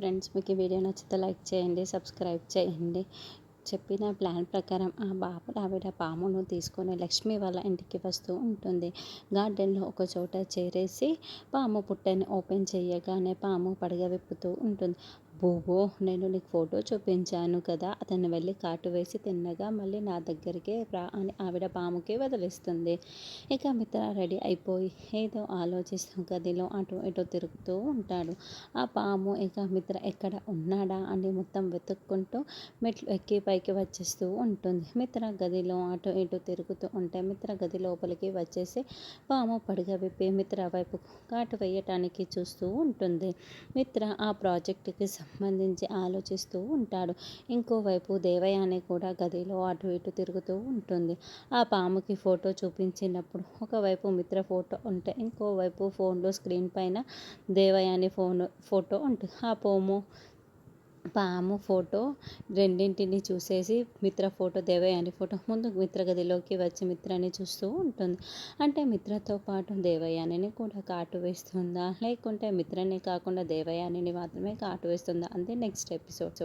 Friends మీకు ఈ video నచ్చితే లైక్ చేయండి సబ్స్క్రైబ్ చేయండి. చెప్పిన ప్లాన్ ప్రకారం ఆ బాబు ఆవిడ పామును తీసుకొని లక్ష్మి వాళ్ళ ఇంటికి వస్తూ ఉంటుంది. గార్డెన్లో ఒక చోట చేరేసి పాము పుట్టని ఓపెన్ చేయగానే పాము పడగ విప్పుతూ ఉంటుంది. బోబో నేను నీకు ఫోటో చూపించాను కదా అతను వెళ్ళి కాటు వేసి తిన్నగా మళ్ళీ నా దగ్గరికే రా అని ఆవిడ పాముకి వదిలిస్తుంది. ఇక మిత్ర రెడీ అయిపోయి ఏదో ఆలోచిస్తూ గదిలో అటు ఇటు తిరుగుతూ ఉంటాడు. ఆ పాము ఇక మిత్ర ఎక్కడ ఉన్నాడా అని మొత్తం వెతుక్కుంటూ మెట్లు ఎక్కి పైకి వచ్చేస్తూ ఉంటుంది. మిత్ర గదిలో అటు ఇటు తిరుగుతూ ఉంటే మిత్ర గది లోపలికి వచ్చేసి పాము పడగ విప్పి మిత్ర వైపు కాటు వేయటానికి చూస్తూ ఉంటుంది. మిత్ర ఆ ప్రాజెక్టుకి సంబంధించి ఆలోచిస్తూ ఉంటాడు. ఇంకోవైపు దేవయాని కూడా గదిలో అటు ఇటు తిరుగుతూ ఉంటుంది. ఆ పాముకి ఫోటో చూపించినప్పుడు ఒకవైపు మిత్ర ఫోటో ఉంటే ఇంకోవైపు ఫోన్లో స్క్రీన్ పైన దేవయాని ఫోన్ ఫోటో ఉంటుంది ఆ పోము పాము ఫోటో రెండింటిని చూసేసి మిత్ర ఫోటో దేవయాని ఫోటో ముందు మిత్ర గదిలోకి వచ్చి మిత్రాన్ని చూస్తూ ఉంటుంది. అంటే మిత్రతో పాటు దేవయానిని కూడా కాటు వేస్తుందా? లేకుంటే మిత్రని కాకుండా దేవయానిని మాత్రమే కాటు వేస్తుందా? అంతే నెక్స్ట్ ఎపిసోడ్స్